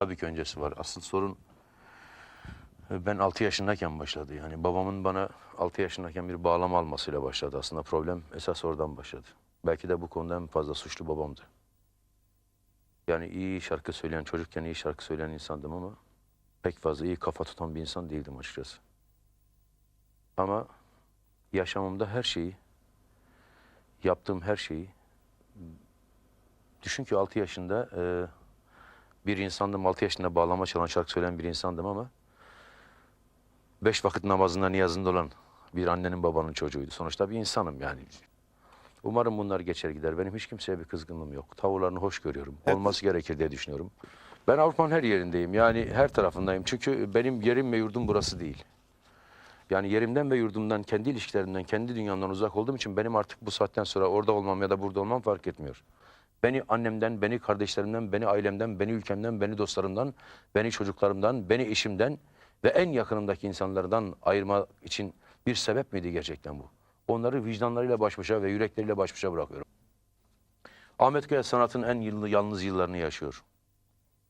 Tabii ki öncesi var. Asıl sorun e, ben 6 yaşındayken başladı. Yani babamın bana 6 yaşındayken bir bağlama almasıyla başladı. Aslında problem esas oradan başladı. Belki de bu konuda en fazla suçlu babamdı. Yani iyi şarkı söyleyen, çocukken iyi şarkı söyleyen insandım ama pek fazla iyi kafa tutan bir insan değildim açıkçası. Ama yaşamımda her şeyi, yaptığım her şeyi, düşün ki 6 yaşında e, bir insandım. 6 yaşında bağlama çalan şarkı söyleyen bir insandım ama beş vakit namazında niyazında olan bir annenin babanın çocuğuydu. Sonuçta bir insanım yani. Umarım bunlar geçer gider. Benim hiç kimseye bir kızgınlığım yok. Tavırlarını hoş görüyorum. Olması gerekir diye düşünüyorum. Ben Avrupa'nın her yerindeyim. Yani her tarafındayım. Çünkü benim yerim ve yurdum burası değil. Yani yerimden ve yurdumdan, kendi ilişkilerimden, kendi dünyamdan uzak olduğum için benim artık bu saatten sonra orada olmam ya da burada olmam fark etmiyor. Beni annemden, beni kardeşlerimden, beni ailemden, beni ülkemden, beni dostlarımdan, beni çocuklarımdan, beni eşimden ve en yakınımdaki insanlardan ayırma için bir sebep miydi gerçekten bu? Onları vicdanlarıyla baş başa ve yürekleriyle baş başa bırakıyorum. Ahmet Kaya sanatın en yıllı, yalnız yıllarını yaşıyor.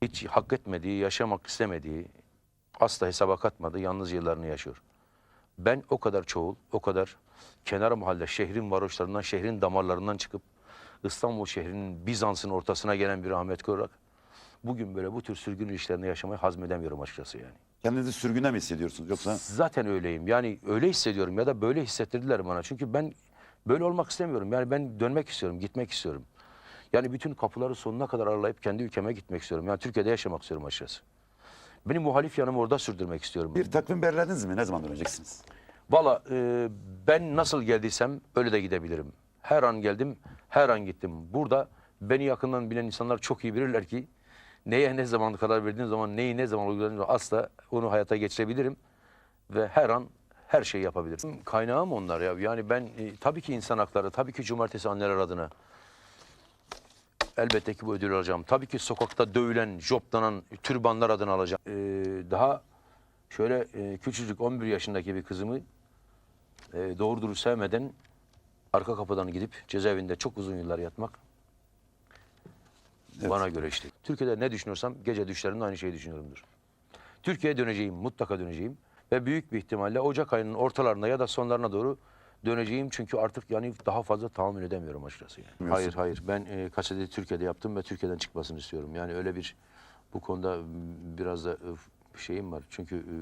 Hiç hak etmediği, yaşamak istemediği, asla hesaba katmadığı yalnız yıllarını yaşıyor. Ben o kadar çoğul, o kadar kenar mahalle şehrin varoşlarından, şehrin damarlarından çıkıp İstanbul şehrinin Bizans'ın ortasına gelen bir Ahmet Kaya olarak bugün böyle bu tür sürgün ilişkilerini yaşamayı hazmedemiyorum açıkçası yani. Kendinizi sürgüne mi hissediyorsunuz yoksa? Zaten öyleyim. Yani öyle hissediyorum ya da böyle hissettirdiler bana. Çünkü ben böyle olmak istemiyorum. Yani ben dönmek istiyorum, gitmek istiyorum. Yani bütün kapıları sonuna kadar aralayıp kendi ülkeme gitmek istiyorum. Yani Türkiye'de yaşamak istiyorum açıkçası. Benim muhalif yanımı orada sürdürmek istiyorum. Bir takvim belirlediniz mi? Ne zaman döneceksiniz? Valla e, ben nasıl geldiysem öyle de gidebilirim. Her an geldim, her an gittim. Burada beni yakından bilen insanlar çok iyi bilirler ki neye ne zaman karar verdiğim zaman, neyi ne zaman uyguladığım asla onu hayata geçirebilirim. Ve her an her şeyi yapabilirim. Kaynağım onlar ya. Yani ben e, tabii ki insan hakları, tabii ki cumartesi anneler adına elbette ki bu ödülü alacağım. Tabii ki sokakta dövülen, joplanan türbanlar adına alacağım. Ee, daha şöyle e, küçücük 11 yaşındaki bir kızımı e, doğru dürüst sevmeden arka kapıdan gidip cezaevinde çok uzun yıllar yatmak Evet. bana göre işte. Türkiye'de ne düşünüyorsam gece düşlerimde aynı şeyi düşünüyorumdur. Türkiye'ye döneceğim, mutlaka döneceğim ve büyük bir ihtimalle Ocak ayının ortalarına ya da sonlarına doğru döneceğim çünkü artık yani daha fazla tahammül edemiyorum açıkçası yani. Hayır hayır ben e, kaseti Türkiye'de yaptım ve Türkiye'den çıkmasını istiyorum. Yani öyle bir bu konuda biraz da e, şeyim var çünkü e,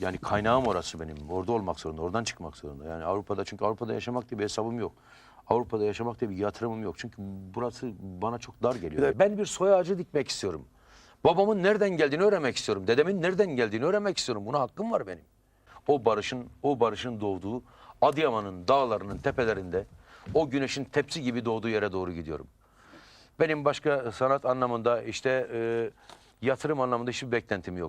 yani kaynağım orası benim. Orada olmak zorunda, oradan çıkmak zorunda. Yani Avrupa'da çünkü Avrupa'da yaşamak diye bir hesabım yok. Avrupa'da yaşamak diye bir yatırımım yok. Çünkü burası bana çok dar geliyor. Ben bir soy ağacı dikmek istiyorum. Babamın nereden geldiğini öğrenmek istiyorum. Dedemin nereden geldiğini öğrenmek istiyorum. Buna hakkım var benim. O barışın, o barışın doğduğu Adıyaman'ın dağlarının tepelerinde o güneşin tepsi gibi doğduğu yere doğru gidiyorum. Benim başka sanat anlamında işte e, yatırım anlamında hiçbir beklentim yok.